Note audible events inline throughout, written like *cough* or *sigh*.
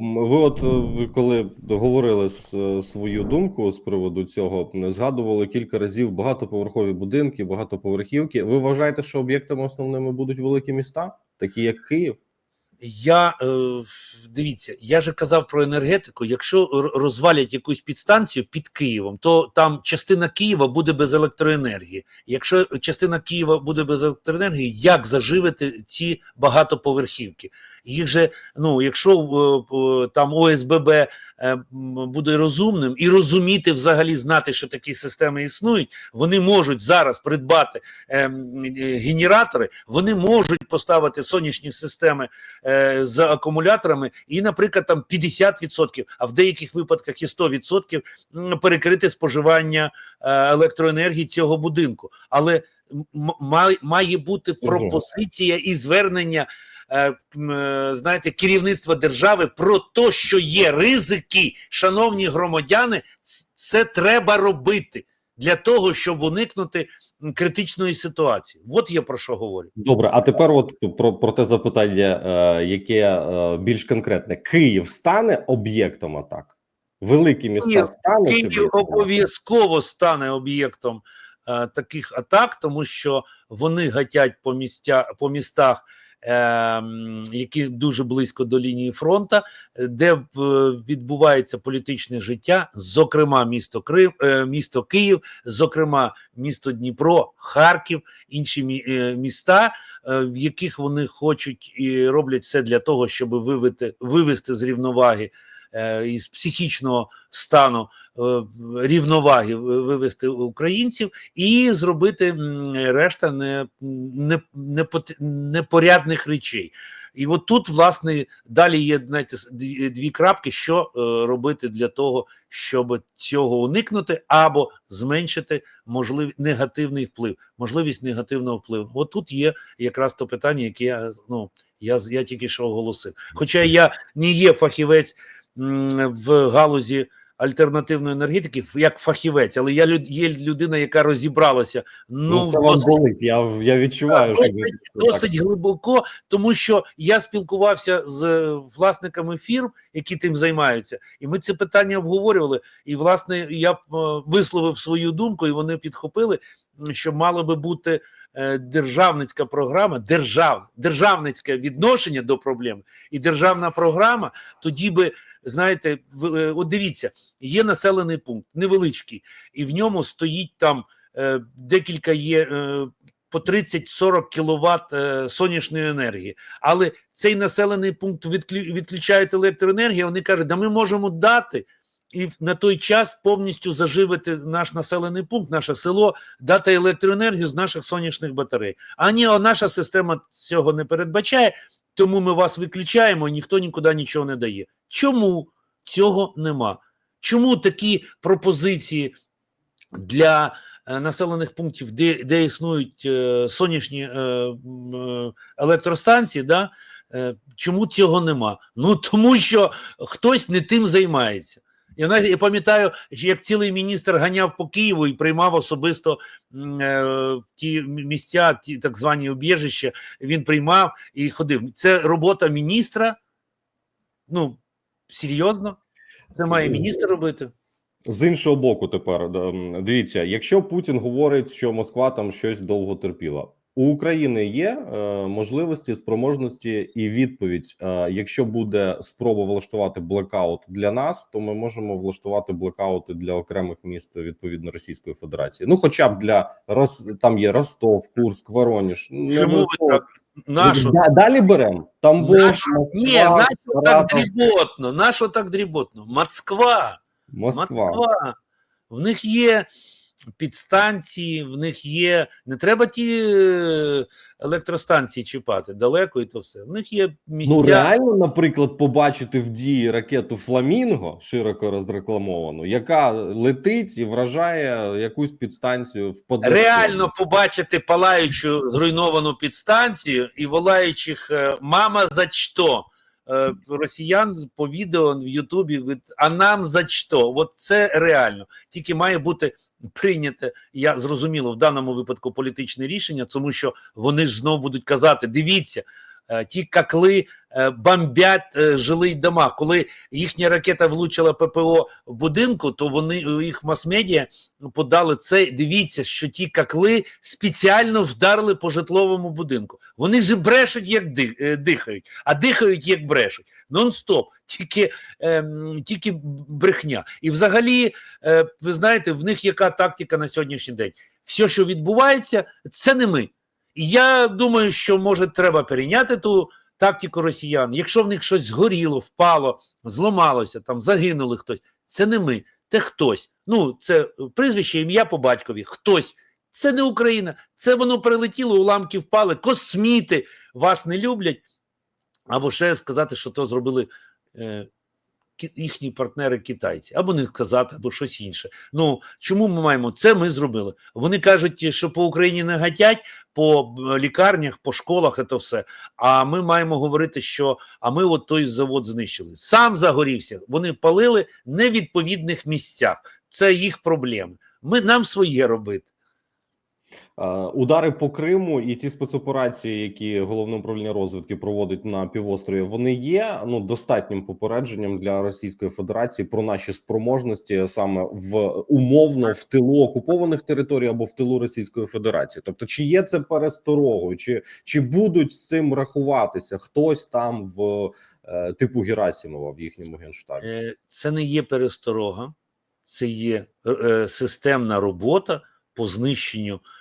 ви от е, коли говорили е, свою думку з приводу цього, згадували кілька разів багатоповерхові будинки, багатоповерхівки. Ви вважаєте, що об'єктами основними будуть великі міста, такі як Київ? Я е, дивіться, я же казав про енергетику. Якщо розвалять якусь підстанцію під Києвом, то там частина Києва буде без електроенергії. Якщо частина Києва буде без електроенергії, як заживити ці багатоповерхівки? Їх же, ну якщо е, там ОСББ е, буде розумним і розуміти, взагалі знати, що такі системи існують, вони можуть зараз придбати е, генератори, вони можуть поставити сонячні системи з акумуляторами, і, наприклад, там 50%, а в деяких випадках і 100% перекрити споживання електроенергії цього будинку. Але має бути пропозиція і звернення. Е, е, Знаєте, керівництва держави про те, що є ризики, шановні громадяни, це треба робити для того, щоб уникнути критичної ситуації. От я про що говорю. Добре, а тепер от про, про те запитання, е, яке е, більш конкретне: Київ стане об'єктом атак? Великі міста стануть Київ обов'язково стане об'єктом е, таких атак, тому що вони гатять по містя по містах, які дуже близько до лінії фронту, де е, відбувається політичне життя, зокрема місто Крим, е, місто Київ, зокрема місто Дніпро, Харків, інші е, міста, в яких вони хочуть і роблять все для того, щоб вивести, вивести з рівноваги із психічного стану рівноваги вивести українців і зробити решта не, не, не, непорядних речей. І от тут, власне, далі є знаєте, дві крапки, що е, робити для того, щоб цього уникнути або зменшити можливий негативний вплив, можливість негативного впливу. От тут є якраз то питання, яке я ну я я тільки що оголосив. Хоча я не є фахівець в галузі альтернативної енергетики як фахівець, але я є людина, яка розібралася. Ну, Ну, це вам болить. Я, я відчуваю, що ви досить, так. глибоко, тому що я спілкувався з е, власниками фірм, які тим займаються, і ми це питання обговорювали. І власне я е, висловив свою думку, і вони підхопили, що мало би бути е, державницька програма, держав, державницьке відношення до проблеми і державна програма. Тоді би знаєте, е, от дивіться, є населений пункт невеличкий, і в ньому стоїть там е, декілька є. По 30-40 кВт е, сонячної енергії. Але цей населений пункт відклю- відключають електроенергію. Вони кажуть, да ми можемо дати і на той час повністю заживити наш населений пункт, наше село, дати електроенергію з наших сонячних батарей. А ні, наша система цього не передбачає, тому ми вас виключаємо, і ніхто нікуди нічого не дає. Чому цього нема? Чому такі пропозиції для е, населених пунктів, де, де існують е, сонячні е, е, електростанції, да, е, чому цього нема? Ну тому що хтось не тим займається. Я я пам'ятаю, як цілий міністр ганяв по Києву і приймав особисто е, ті місця, ті так звані об'єжища, він приймав і ходив. Це робота міністра. Ну, серйозно? Це має міністр робити. З іншого боку, тепер дивіться, якщо Путін говорить, що Москва там щось довго терпіла, у України є е, можливості, спроможності і відповідь. Е, якщо буде спроба влаштувати блекаут для нас, то ми можемо влаштувати блекаути для окремих міст відповідно Російської Федерації. Ну, хоча б для там є Ростов, Курск, Воронеж. Не Чому так? Нашу? Далі беремо Тамбов, Нашу? Ні, Москва, нащо так дріботно? Нащо так дріботно? Москва. Москва. Москва. В них є підстанції, в них є. Не треба ті е, електростанції чіпати далеко і то все. В них є місця. Ну реально, наприклад, побачити в дії ракету Фламінго, широко розрекламовану, яка летить і вражає якусь підстанцію в Подмосков'ї. Реально побачити палаючу зруйновану підстанцію і волаючих е, мама за що? Е, Росіян по відео в Ютубі а нам за що? От це реально. Тільки має бути прийняте, я зрозуміло, в даному випадку політичне рішення, тому що вони ж знову будуть казати: дивіться, ті какли е, бомбять е, жилий дома. Коли їхня ракета влучила ППО в будинку, то вони у їх мас-медіа подали це. Дивіться, що ті какли спеціально вдарили по житловому будинку. Вони ж брешуть, як е, дихають, а дихають, як брешуть. Нон-стоп, тільки, ем, тільки брехня. І взагалі, е, ви знаєте, в них яка тактика на сьогоднішній день? Все, що відбувається, це не ми. І я думаю, що може треба перейняти ту тактику росіян. Якщо в них щось згоріло, впало, зламалося, там загинули хтось, це не ми, це хтось. Ну, це прізвище, ім'я по батькові, хтось. Це не Україна, це воно прилетіло, уламки впали, косміти вас не люблять. Або ще сказати, що то зробили е, їхні партнери китайці, або не сказати, або щось інше. Ну чому ми маємо це? Ми зробили. Вони кажуть, що по Україні не гатять, по е, лікарнях, по школах, це все. А ми маємо говорити, що а ми от той завод знищили. Сам загорівся. Вони палили в невідповідних місцях. Це їх проблеми. Ми нам своє робити. Е, Удари по Криму і ті спецоперації, які головне управління розвідки проводить на півострові, вони є ну достатнім попередженням для Російської Федерації про наші спроможності саме в умовно в тилу окупованих територій або в тилу Російської Федерації. Тобто, чи є це пересторогою, чи, чи будуть з цим рахуватися хтось там в е, типу Герасимова в їхньому генштабі? Е, Це не є пересторога, це є е, системна робота по знищенню е,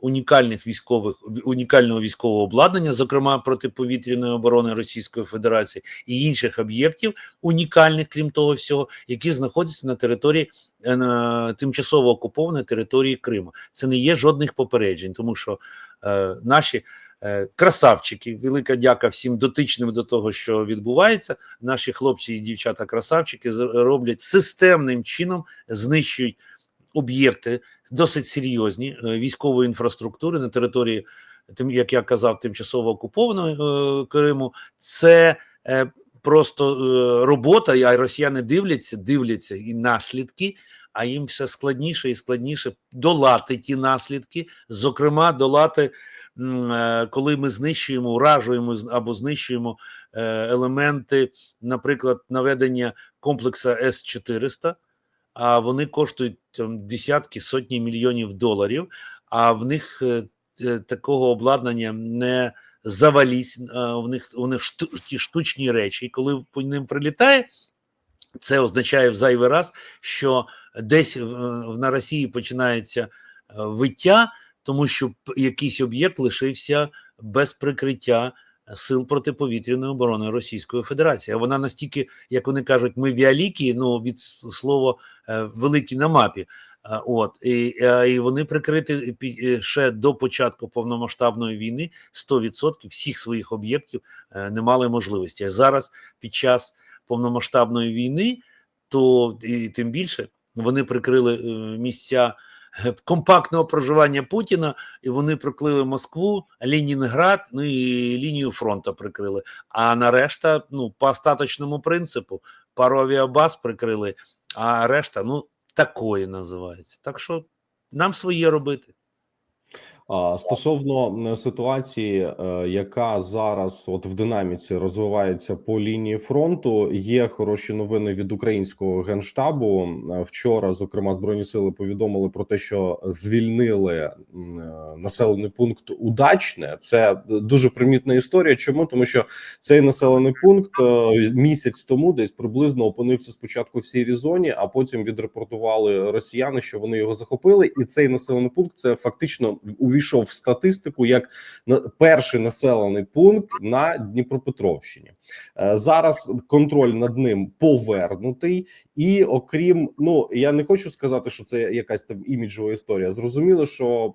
унікальних військових унікального військового обладнання, зокрема протиповітряної оборони Російської Федерації і інших об'єктів, унікальних, крім того всього, які знаходяться на території е, на тимчасово окупованої території Криму. Це не є жодних попереджень, тому що е, наші. е, Красавчики, велика дяка всім дотичним до того, що відбувається. Наші хлопці і дівчата, красавчики, з- роблять системним чином, знищують об'єкти досить серйозні е, військової інфраструктури на території, тим як я казав, тимчасово окупованого е, Криму. Це е, просто робота, а росіяни дивляться, дивляться і наслідки. А їм все складніше і складніше долати ті наслідки, зокрема, долати, коли ми знищуємо, уражуємо або знищуємо елементи, наприклад, наведення комплексу С-400, а вони коштують там, десятки, сотні мільйонів доларів, а в них е, е, такого обладнання не завалісь, а в них вони шту- ті штучні речі. І коли по ним прилітає, це означає в зайвий раз, що десь е, на Росії починається е, виття, тому що якийсь об'єкт лишився без прикриття сил протиповітряної оборони Російської Федерації. Вона настільки, як вони кажуть, ми віалікі, ну від слова е, великі на мапі. Е, От і, е, і вони е, ще до початку повномасштабної війни 100% всіх своїх об'єктів не мали можливості. А зараз під час повномасштабної війни, то і тим більше вони прикрили місця компактного проживання Путіна, і вони прикрили Москву, Лінінград, ну і лінію фронту прикрили. А нарешта, ну, по остаточному принципу, пару авіабаз прикрили, а решта, ну, такої називається. Так що нам своє робити. Стосовно ситуації, е, яка зараз от в динаміці розвивається по лінії фронту, є хороші новини від українського генштабу. Вчора, зокрема, збройні сили повідомили про те, що звільнили е, населений пункт Удачне. Це дуже примітна історія. Чому тому, що цей населений пункт е, місяць тому десь приблизно опинився спочатку в сірій зоні, а потім відрепортували росіяни, що вони його захопили, і цей населений пункт це фактично увійшов в статистику як перший населений пункт на Дніпропетровщині. Е, Зараз контроль над ним повернутий, і окрім ну я не хочу сказати, що це якась там іміджова історія. Зрозуміло, що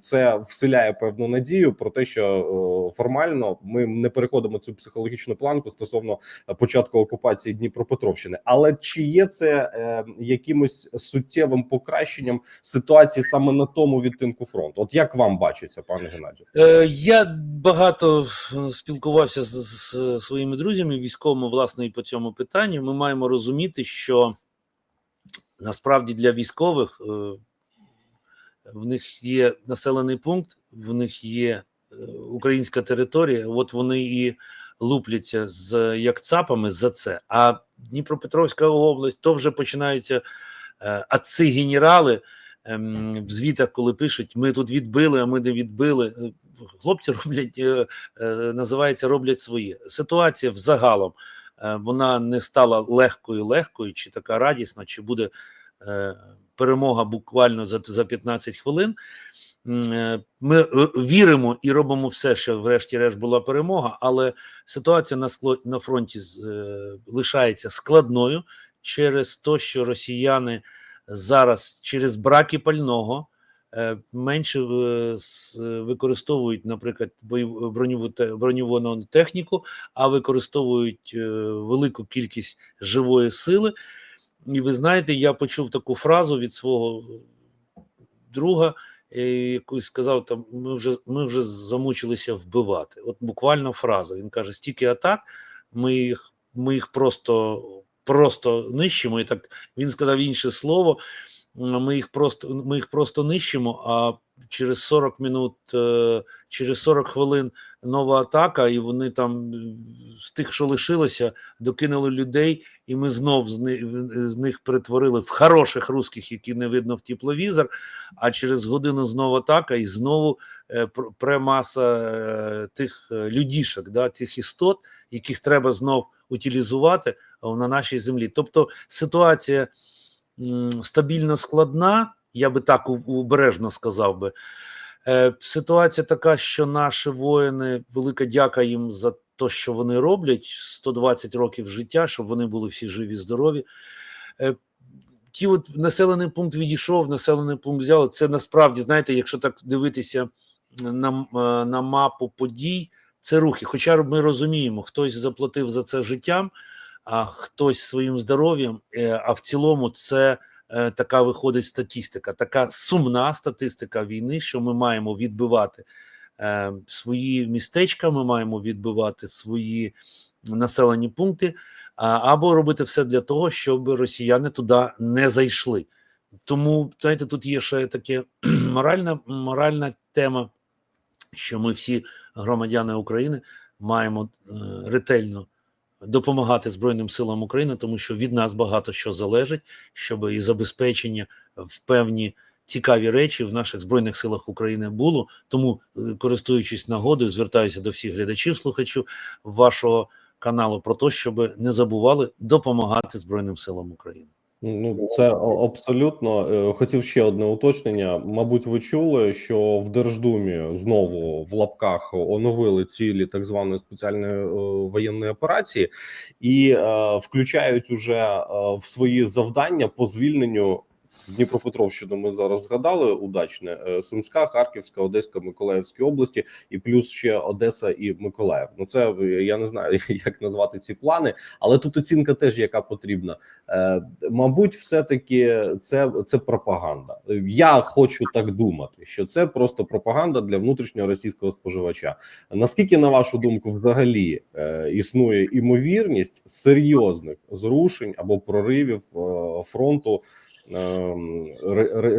це вселяє певну надію про те, що е, формально ми не переходимо цю психологічну планку стосовно початку окупації Дніпропетровщини. Але чи є це е, якимось суттєвим покращенням ситуації саме на тому відтинку фронту? От як вам бачиться, пане Геннадію? Е, Я багато е, спілкувався з, з своїми друзями військовими, власне, і по цьому питанню. Ми маємо розуміти, що насправді для військових е, в них є населений пункт, в них є українська територія, от вони і лупляться з як цапами за це. А Дніпропетровська область то вже починаються е, отці генерали в звітах, коли пишуть: ми тут відбили, а ми не відбили. Е, Хлопці роблять, е, е, називається, роблять своє. Ситуація взагалом вона не стала легкою, легкою, чи така радісна, чи буде перемога буквально за, за 15 хвилин. Ми віримо і робимо все, що врешті-решт була перемога, але ситуація на скло- на фронті лишається складною через те, що росіяни зараз через браки пального е, менше е, використовують, наприклад, броньову броньовану техніку, а використовують е, велику кількість живої сили. І ви знаєте, я почув таку фразу від свого друга, який сказав: там ми вже ми вже замучилися вбивати. От буквально фраза. Він каже: стільки атак, ми їх, ми їх просто, просто нищимо. І так він сказав інше слово. Ми їх просто ми їх просто нищимо. А через 40 минут, е, через 40 хвилин нова атака, і вони там е, з тих, що лишилося, докинули людей, і ми знов з них, з них перетворили в хороших русських, які не видно в тепловізор. А через годину знову атака, і знову е, премаса тих людішок, да, тих істот, яких треба знов утилізувати на нашій землі. Тобто ситуація стабільно складна, я би так обережно сказав би. Е, Ситуація така, що наші воїни, велика дяка їм за те, що вони роблять, 120 років життя, щоб вони були всі живі, здорові. Е, Ті от населений пункт відійшов, населений пункт взяли. Це насправді, знаєте, якщо так дивитися на, е, на мапу подій, це рухи. Хоча ми розуміємо, хтось заплатив за це життям, а хтось своїм здоров'ям. е, А в цілому це е, така виходить статистика, така сумна статистика війни, що ми маємо відбивати е, свої містечка, ми маємо відбивати свої населені пункти, або робити все для того, щоб росіяни туди не зайшли. Тому знаєте, тут є ще таке *clears throat* моральна, моральна тема, що ми всі громадяни України маємо ретельно допомагати Збройним силам України, тому що від нас багато що залежить, щоб і забезпечення в певні цікаві речі в наших збройних силах України було. Тому, е, користуючись нагодою, звертаюся до всіх глядачів, слухачів вашого каналу про те, щоб не забували допомагати Збройним силам України. Ну, це абсолютно Е, хотів ще одне уточнення. Мабуть, ви чули, що в Держдумі знову в лапках оновили цілі так званої спеціальної е, воєнної операції і е, включають уже е, в свої завдання по звільненню Дніпропетровщину. Ми зараз згадали удачне е, Сумська, Харківська, Одеська, Миколаївські області, і плюс ще Одеса і Миколаїв. Ну це е, я не знаю, *laughs* як назвати ці плани, але тут оцінка теж яка потрібна. Е, мабуть, все-таки це, це пропаганда. Я хочу так думати, що це просто пропаганда для внутрішнього російського споживача. Наскільки, на вашу думку, взагалі існує імовірність серйозних зрушень або проривів фронту? Ем,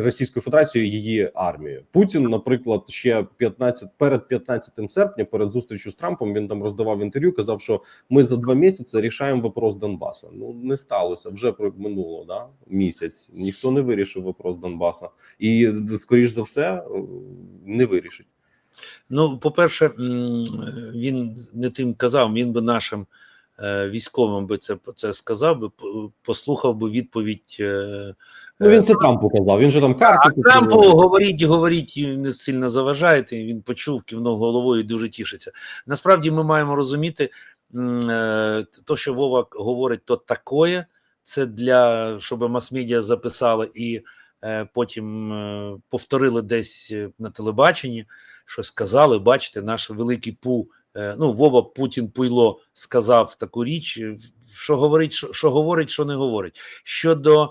Російською Федерацією її армією Путін, наприклад, ще 15, перед 15 серпня, перед зустрічю з Трампом, він там роздавав інтерв'ю. Казав, що ми за два місяці рішаємо вопрос Донбаса. Ну не сталося вже минуло да місяць. Ніхто не вирішив вопрос Донбаса, і скоріш за все не вирішить. Ну, по-перше, він не тим казав, він би нашим військовим би це, це сказав, би, послухав би відповідь. е, Ну він це Трампу казав. Він же там карти А Трампу говоріть говоріть, і не сильно заважаєте. Він почув, кивнув головою і дуже тішиться. Насправді ми маємо розуміти, е, то, що Вова говорить, то такое. Це для щоб мас-медіа записали і е, потім е, повторили десь е, на телебаченні, що сказали. Бачите, наш великий пу. Е, Ну, Вова Путін Пуйло сказав таку річ, е, що говорить, що, що говорить, що не говорить. Щодо е,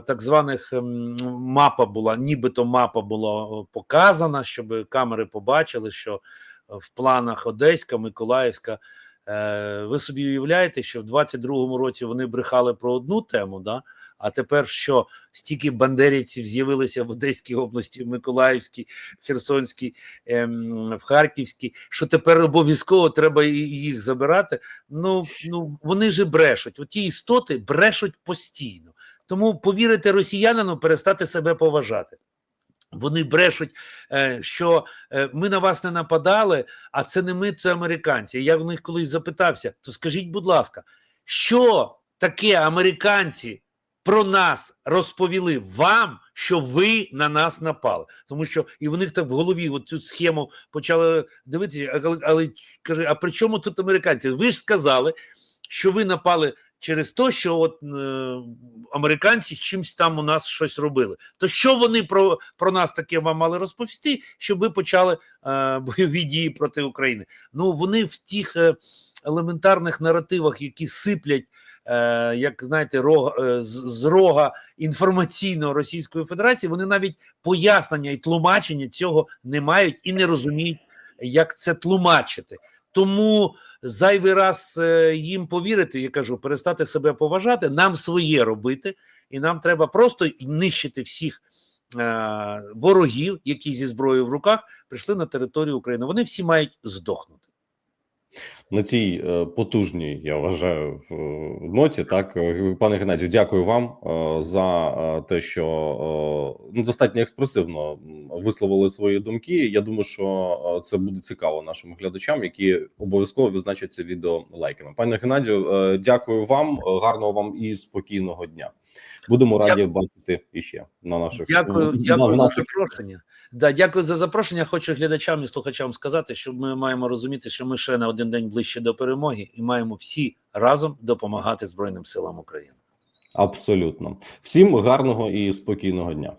так званих ем, мапа була, нібито мапа була показана, щоб камери побачили, що в планах Одеська, Миколаївська, Е, ви собі уявляєте, що в 22-му році вони брехали про одну тему, да? А тепер що стільки бандерівців з'явилися в Одеській області, в Миколаївській, в Херсонській, ем, в Харківській, що тепер обов'язково треба їх забирати. Ну, ну вони ж брешуть. Оті істоти брешуть постійно. Тому повірити росіянину, перестати себе поважати. Вони брешуть, е, що е, ми на вас не нападали, а це не ми, це американці. Я в них колись запитався: то скажіть, будь ласка, що таке американці про нас розповіли вам, що ви на нас напали? Тому що і в них так в голові от цю схему почали дивитися, але, але каже: а при чому тут американці? Ви ж сказали, що ви напали через те, що от е, американці чимсь там у нас щось робили. То що вони про, про нас таке вам мали розповісти, щоб ви почали е, *laughs* бойові дії проти України? Ну вони в тих е, елементарних наративах, які сиплять. Е, як знаєте, рог, е, з, рога інформаційного Російської Федерації, вони навіть пояснення і тлумачення цього не мають і не розуміють, як це тлумачити. Тому зайвий раз е, їм повірити, я кажу, перестати себе поважати, нам своє робити, і нам треба просто нищити всіх ворогів, які зі зброєю в руках прийшли на територію України. Вони всі мають здохнути. На цій е, потужній, я вважаю, ноті. Так, е, пане Геннадію, дякую вам е, за те, що ну достатньо експресивно висловили свої думки. Я думаю, що це буде цікаво нашим глядачам, які обов'язково відзначать це відео лайками. Пане Геннадію, дякую вам, гарного вам і спокійного дня. Будемо раді бачити іще на наших Дякую, дякую на за запрошення. Да, дякую за запрошення. Хочу глядачам і слухачам сказати, що ми маємо розуміти, що ми ще на один день ближче до перемоги і маємо всі разом допомагати Збройним силам України. Абсолютно всім гарного і спокійного дня.